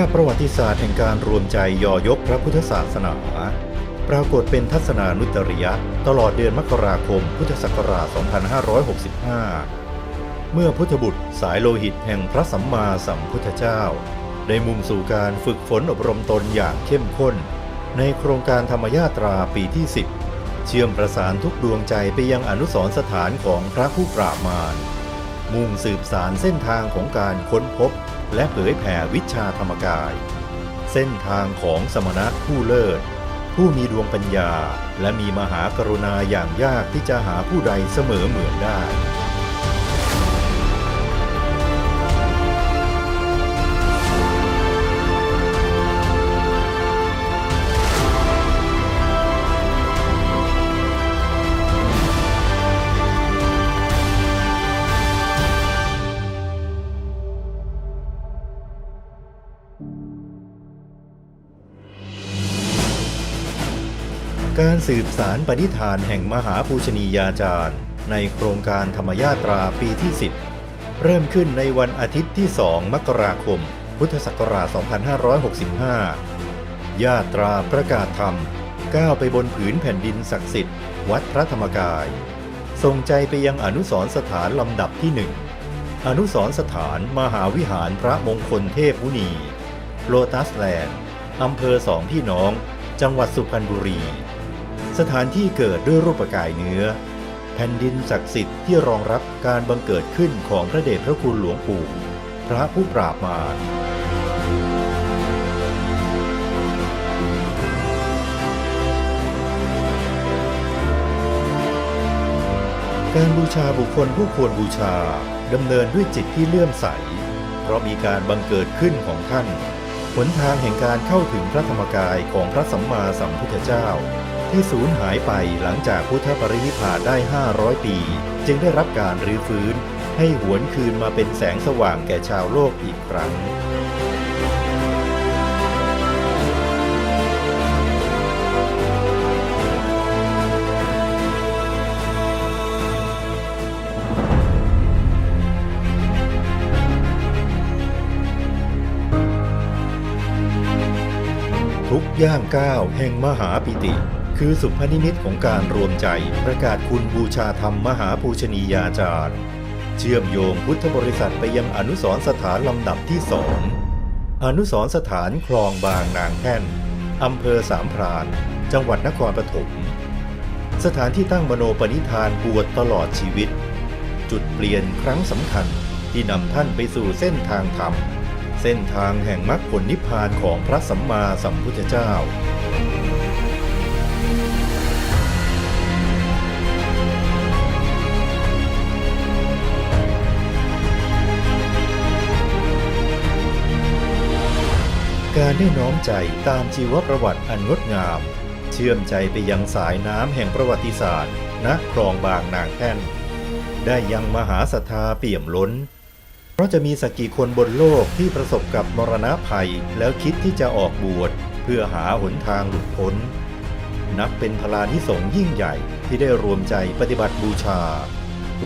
าพประวัติศาสตร์แห่งการรวมใจยอยกพระพุทธศาสนา ปรากฏเป็นทัศนานุตริยะ ตลอดเดือนมกราคมพุทธศักราช 2565 เมื่อพุทธบุตรสายโลหิตแห่งพระสัมมาสัมพุทธเจ้า ได้มุ่งสู่การฝึกฝนอบรมตนอย่างเข้มข้น ในโครงการธรรมยาตราปีที่ 10 เชื่อมประสานทุกดวงใจไปยังอนุสรสถานของพระผู้ปราบมารมุ่งสืบสารเส้นทางของการค้นพบ และเผยแผ่วิชาธรรมกาย เส้นทางของสมณะผู้เลิศ ผู้มีดวงปัญญา และมีมหากรุณาอย่างยากที่จะหาผู้ใดเสมอเหมือนได้ สืบสารปณิธานแห่งมหาปูชนียาจารย์ ในโครงการธรรมยาตราปีที่ 10 เริ่มขึ้นในวันอาทิตย์ที่ 2 มกราคม พุทธศักราช 2565ญาตราประกาศธรรม ก้าวไปบนผืนแผ่นดินศักดิ์สิทธิ์ วัดพระธรรมกายส่งใจไปยังอนุสรณ์สถานลำดับที่หนึ่งอนุสรณ์สถานมหาวิหารพระมงคลเทพมุนี โลตัสแลนด์อำเภอสองพี่น้อง จังหวัดสุพรรณบุรี สถานที่เกิดด้วยรูปกายเนื้อ แผ่นดินศักดิ์สิทธิ์ที่รองรับการบังเกิดขึ้นของพระเดชพระคุณหลวงปู่ พระผู้ปราบมารการบูชาบุคคลผู้ควรบูชาดำเนินด้วยจิตที่เลื่อมใส เพราะมีการบังเกิดขึ้นของท่านหนทางแห่งการเข้าถึงพระธรรมกายของพระสัมมาสัมพุทธเจ้า ที่สูญหายไปหลังจากพุทธปรินิพพานได้ 500 ปี จึงได้รับการรื้อฟื้น ให้หวนคืนมาเป็นแสงสว่างแก่ชาวโลกอีกครั้งทุกย่างก้าวแห่งมหาปิติ คือสุพนิมิตของการรวมใจประกาศคุณบูชาธรรมมหาภูชนียาจารย์ เชื่อมโยงพุทธบริษัทไปยังอนุสรสถานลำดับที่สองอนุสรสถานคลองบางนางแท่นอำเภอสามพราน จังหวัดนครปฐมสถานที่ตั้งมโนปณิธานบวชตลอดชีวิต จุดเปลี่ยนครั้งสำคัญที่นำท่านไปสู่เส้นทางธรรม เส้นทางแห่งมรรคผลนิพพานของพระสัมมาสัมพุทธเจ้า การได้น้อมใจตามชีวประวัติอันงดงาม เชื่อมใจไปยังสายน้ำแห่งประวัติศาสตร์ ณคลองบางนางแท่น ได้ยังมหาศรัทธาเปี่ยมล้น เพราะจะมีสักกี่คนบนโลกที่ประสบกับมรณะภัยแล้วคิดที่จะออกบวชเพื่อหาหนทางหลุดพ้น นับเป็นพลานิสงยิ่งใหญ่ที่ได้รวมใจปฏิบัติบูชา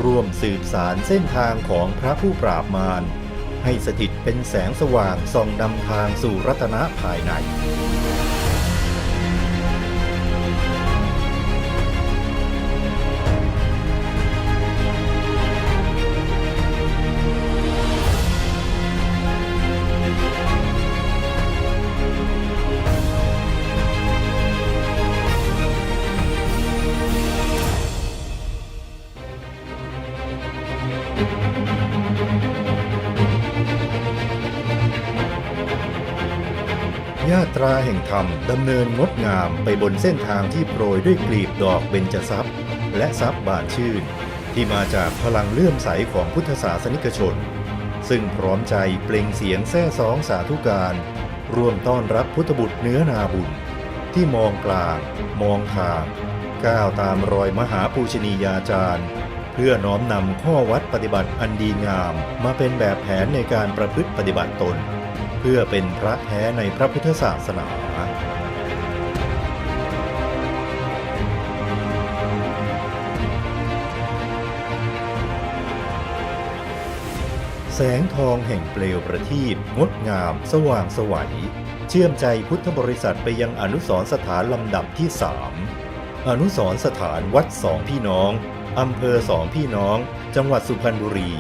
ร่วมสืบสารเส้นทางของพระผู้ปราบมาร ให้สถิตเป็นแสงสว่างส่องนำทางสู่รัตนะภายใน ญาตราแห่งธรรมดำเนินงดงามไปบนเส้นทางที่โปรยด้วยกลีบดอกเบญจทรัพย์ และทรัพย์บานชื่น ที่มาจากพลังเลื่อมใสของพุทธศาสนิกชน ซึ่งพร้อมใจเปล่งเสียงแซ่ซ้องสาธุการ ร่วมต้อนรับพุทธบุตรเนื้อนาบุญ ที่มองกลาง มองทาง ก้าวตามรอยมหาปูชนียาจารย์ เพื่อน้อมนำข้อวัดปฏิบัติอันดีงาม มาเป็นแบบแผนในการประพฤติปฏิบัติตน เพื่อเป็นพระแท้ในพระพุทธศาสนาแสงทองแห่งเปลวประทีปงดงาม สว่างสวัยเชื่อมใจพุทธบริษัทไปยังอนุสรสถานลำดับที่สามอนุสรสถานวัดสองพี่น้องอำเภอสองพี่น้อง จังหวัดสุพรรณบุรี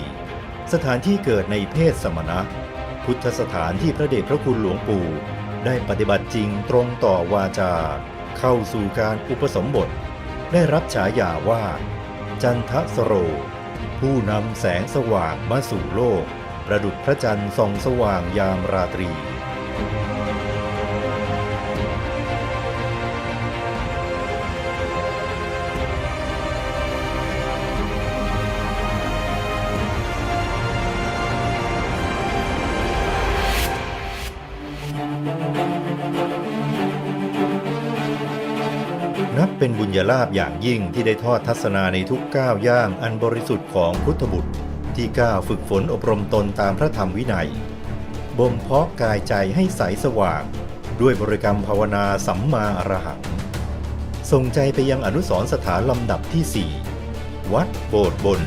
สถานที่เกิดในเพศสมณะ พุทธสถานที่พระเดชพระคุณหลวงปู่ ได้ปฏิบัติจริงตรงต่อวาจา เข้าสู่การอุปสมบท ได้รับฉายาว่า จันทสโร ผู้นำแสงสว่างมาสู่โลก ประดุจพระจันทร์ส่องสว่างยามราตรี บุญญาลาภอย่างยิ่งที่ได้ทอดทัศนาในทุกก้าวย่างอันบริสุทธิ์ของพุทธบุตร ที่ก้าวฝึกฝนอบรมตนตามพระธรรมวินัย บ่มเพาะกายใจให้ใสสว่าง ด้วยบริกรรมภาวนาสัมมาอรหังส่งใจไปยังอนุสรณ์สถานลำดับที่ 4 วัดโบสถ์บน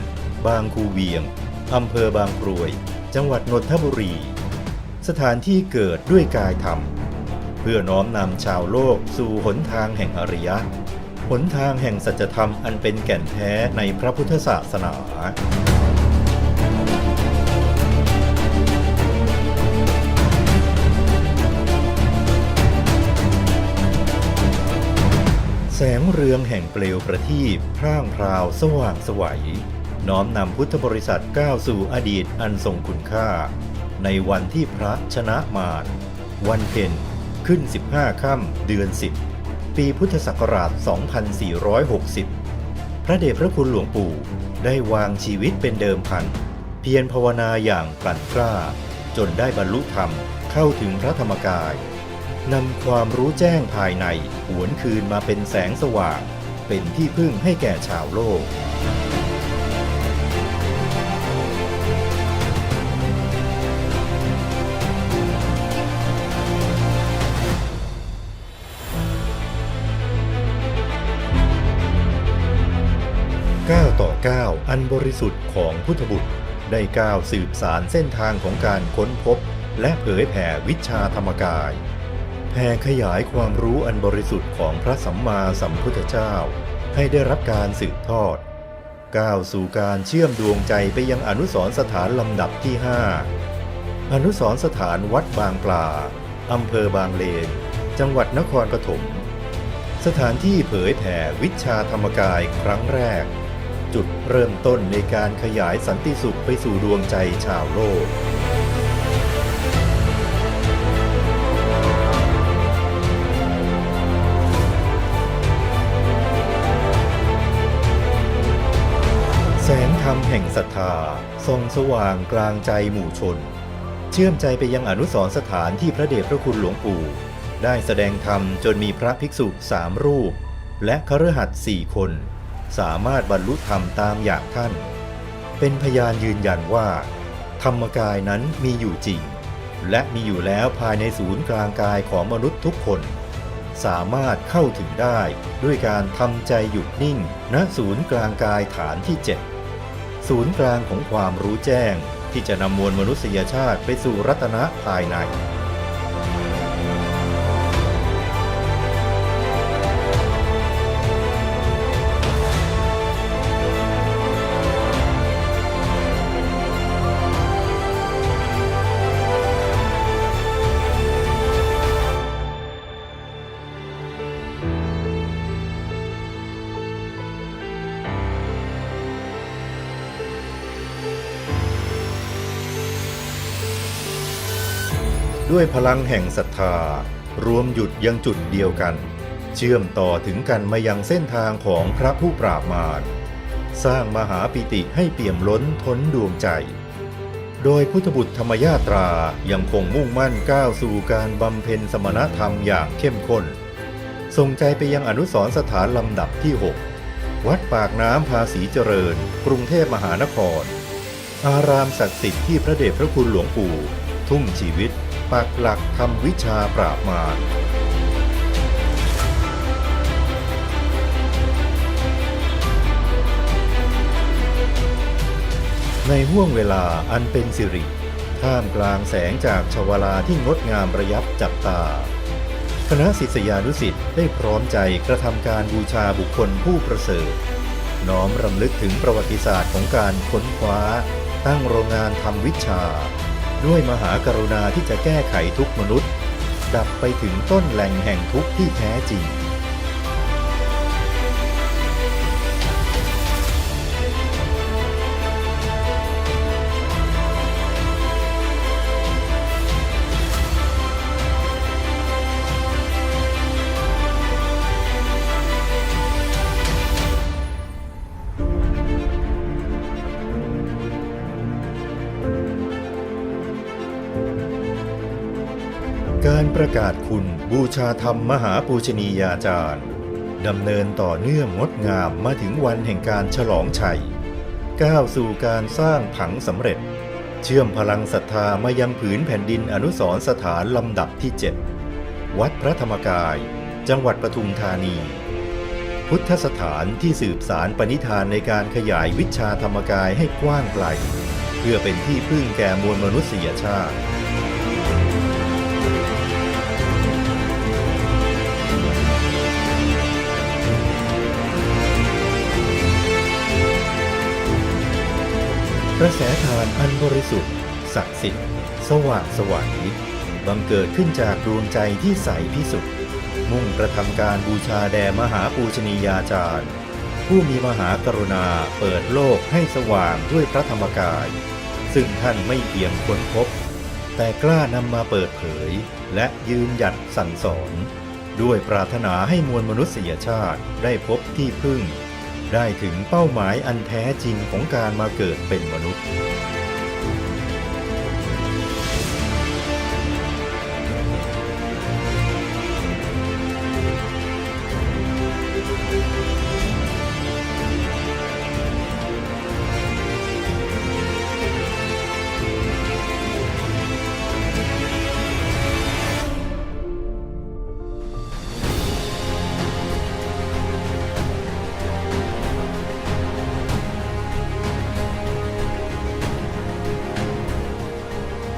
บางคูเวียงอำเภอบางกรวย จังหวัดนนทบุรี สถานที่เกิดด้วยกายธรรม เพื่อน้อมนำชาวโลกสู่หนทางแห่งอริยะ หนทางแห่งสัจธรรมอันเป็นแก่นแท้ในพระพุทธศาสนาแสงเรืองแห่งเปลวประทีปพร่างพราวสว่างสวัย น้อมนำพุทธบริษัทก้าวสู่อดีตอันทรงคุณค่า ในวันที่พระชนะมารวันเพ็ญขึ้น 15 ค่ำเดือน 10 ปีพุทธศักราช 2460 พระเดชพระคุณหลวงปู่ได้วางชีวิตเป็นเดิมพัน เพียรภาวนาอย่างกลั่นกล้า จนได้บรรลุธรรมเข้าถึงพระธรรมกาย นำความรู้แจ้งภายในหวนคืนมาเป็นแสงสว่าง เป็นที่พึ่งให้แก่ชาวโลก อันบริสุทธิ์ของพุทธบุตร ได้ก้าวสืบสารเส้นทางของการค้นพบ และเผยแผ่วิชาธรรมกายแผ่ขยายความรู้อันบริสุทธิ์ของพระสัมมาสัมพุทธเจ้า ให้ได้รับการสืบทอด ก้าวสู่การเชื่อมดวงใจไปยังอนุสรสถานลำดับที่ 5 อนุสรสถานวัดบางปลาอำเภอบางเลน จังหวัดนครปฐมสถานที่เผยแผ่วิชาธรรมกายครั้งแรก เริ่มต้นในการขยายสันติสุขไปสู่ดวงใจชาวโลก แสงธรรมแห่งศรัทธาส่องสว่างกลางใจหมู่ชน เชื่อมใจไปยังอนุสรสถานที่พระเดชพระคุณหลวงปู่ ได้แสดงธรรมจนมีพระภิกษุสามรูป และคฤหัสถ์สี่คน สามารถบรรลุธรรมตามอย่างท่าน เป็นพยานยืนยันว่า ธรรมกายนั้นมีอยู่จริง และมีอยู่แล้วภายในศูนย์กลางกายของมนุษย์ทุกคน สามารถเข้าถึงได้ด้วยการทำใจหยุดนิ่งณศูนย์กลางกายฐานที่ 7 ศูนย์กลางของความรู้แจ้งที่จะนำมวลมนุษยชาติไปสู่รัตนะภายใน ด้วยพลังแห่งศรัทธารวมหยุดยังจุดเดียวกัน เชื่อมต่อถึงกันมายังเส้นทางของพระผู้ปราบมารสร้างมหาปิติให้เปี่ยมล้นท้นดวงใจ โดยพุทธบุตรธรรมยาตรายังคงมุ่งมั่นก้าวสู่การบำเพ็ญสมณธรรมอย่างเข้มข้นส่งใจไปยังอนุสรณ์สถานลำดับที่ 6 วัดปากน้ำภาษีเจริญ กรุงเทพมหานคร อารามศักดิ์สิทธิ์ที่พระเดชพระคุณหลวงปู่ ทุ่มชีวิต ปักหลักทำวิชาปราบมารในห่วงเวลาอันเป็นสิริท่ามกลางแสงจากชวลาที่งดงามประยับจับตา คณะศิษยานุสิ์ได้พร้อมใจกระทำการบูชาบุคคลผู้ประเสริฐ น้อมรำลึกถึงประวัติศาสตร์ของการค้นคว้า ตั้งโรงงานทำวิชา ด้วยมหากรุณาที่จะแก้ไขทุกมนุษย์ ดับไปถึงต้นแหล่งแห่งทุกข์ที่แท้จริง การประกาศคุณบูชาธรรมมหาปูชนียาจารย์ดำเนินต่อเนื่องงดงามมาถึงวันแห่งการฉลองชัย ก้าวสู่การสร้างผังสำเร็จ เชื่อมพลังศรัทธามายังผืนแผ่นดินอนุสรณ์สถานลำดับที่ 7 วัดพระธรรมกาย จังหวัดปทุมธานี พุทธสถานที่สืบสารปณิธานในการขยายวิชาธรรมกายให้กว้างไกล เพื่อเป็นที่พึ่งแก่มวลมนุษยชาติ ระแสทานอันบริสุทธิ์ ศักดิ์สิทธิ์ สว่างสวัยบังเกิดขึ้นจากดวงใจที่ใสพิสุทธิ์มุ่งกระทำการบูชาแด่มหาปูชนียาจารย์ ผู้มีมหากรุณาเปิดโลกให้สว่างด้วยพระธรรมกาย ซึ่งท่านไม่เพียงคนพบ แต่กล้านำมาเปิดเผย และยืนหยัดสั่งสอน ด้วยปรารถนาให้มวลมนุษยชาติได้พบที่พึ่ง ได้ถึงเป้าหมายอันแท้จริงของการมาเกิดเป็นมนุษย์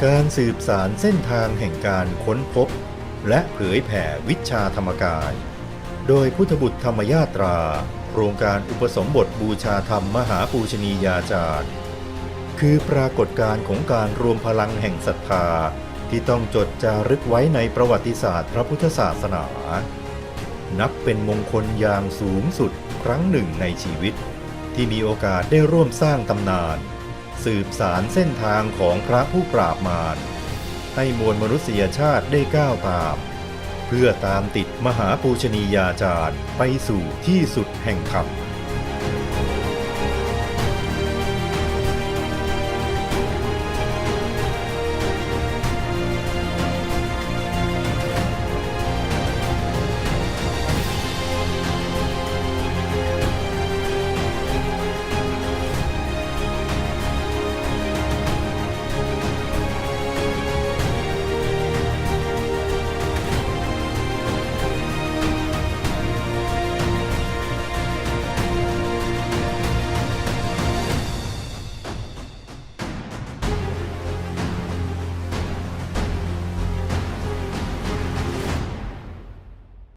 การสืบสารเส้นทางแห่งการค้นพบ และเผยแผ่วิชาธรรมกาย โดยพุทธบุตรธรรมยาตรา โครงการอุปสมบทบูชาธรรมมหาปูชนียาจารย์ คือปรากฏการณ์ของการรวมพลังแห่งศรัทธาที่ต้องจดจารึกไว้ในประวัติศาสตร์พระพุทธศาสนา นับเป็นมงคลอย่างสูงสุดครั้งหนึ่งในชีวิต ที่มีโอกาสได้ร่วมสร้างตำนาน สืบสารเส้นทางของพระผู้ปราบมารให้มวลมนุษยชาติได้ก้าวตาม เพื่อตามติดมหาปูชนียาจารย์ไปสู่ที่สุดแห่งธรรม